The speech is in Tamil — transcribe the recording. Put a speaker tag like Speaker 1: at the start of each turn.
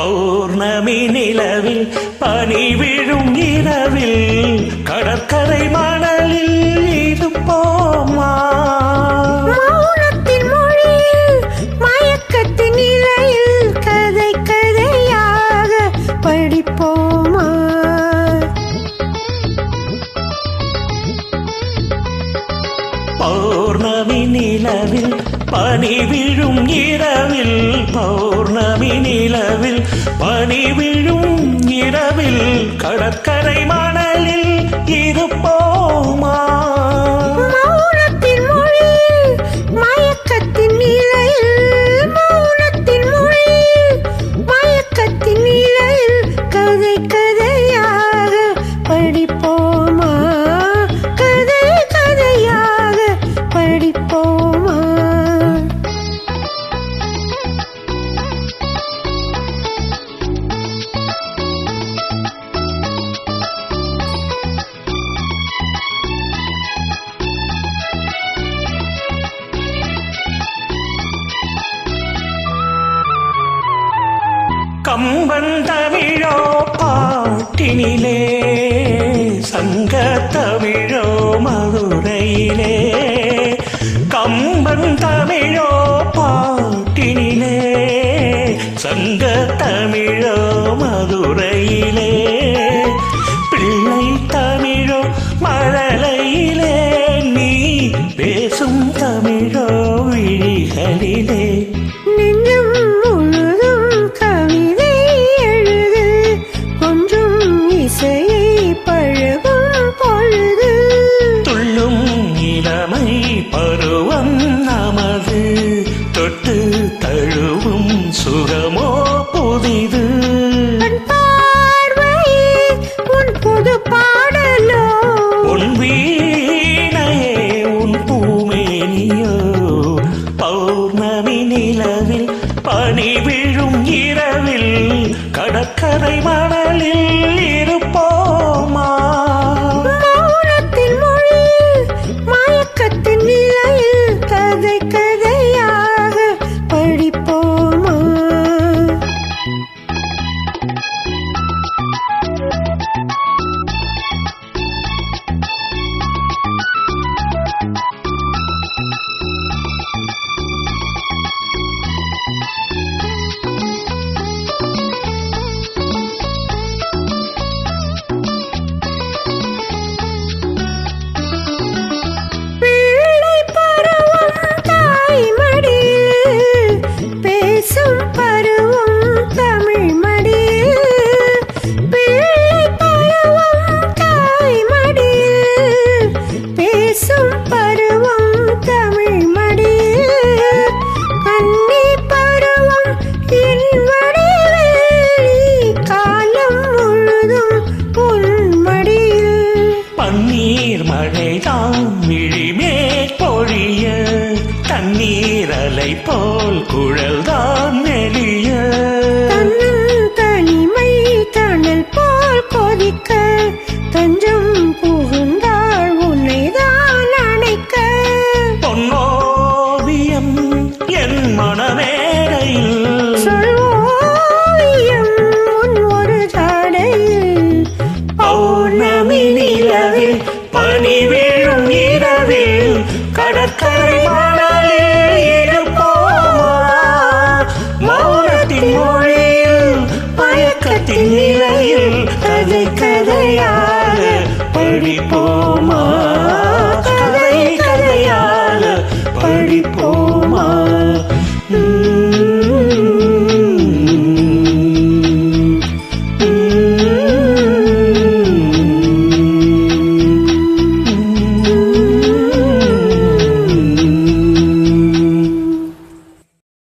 Speaker 1: பௌர்ணமி நிலவில் பனி விழும் இரவில் கடற்கரை மணலில்
Speaker 2: கதையாக படிப்போமா?
Speaker 1: பௌர்ணமி நிலவில் பனி விழும் இரவில் பௌர்ணமி நிலவில். பனி விழும் இரவில் கடற்கரை
Speaker 2: மா
Speaker 1: கம்பன் தமிழோ பாட்டினிலே சங்க தமிழோ மதுரையிலே கம்பன் தமிழோ பாட்டினிலே சங்க தமிழோ மதுரையிலே பிள்ளை தமிழோ மழலையிலே நீ பேசும் தமிழோ விழிகளிலே. நிலவில் பனி விழும் இரவில் கடற்கரை மன மழைதான் விழிமே பொழிய தண்ணீரலை போல் குழல்தான் கதை கதையாக படிப்போமா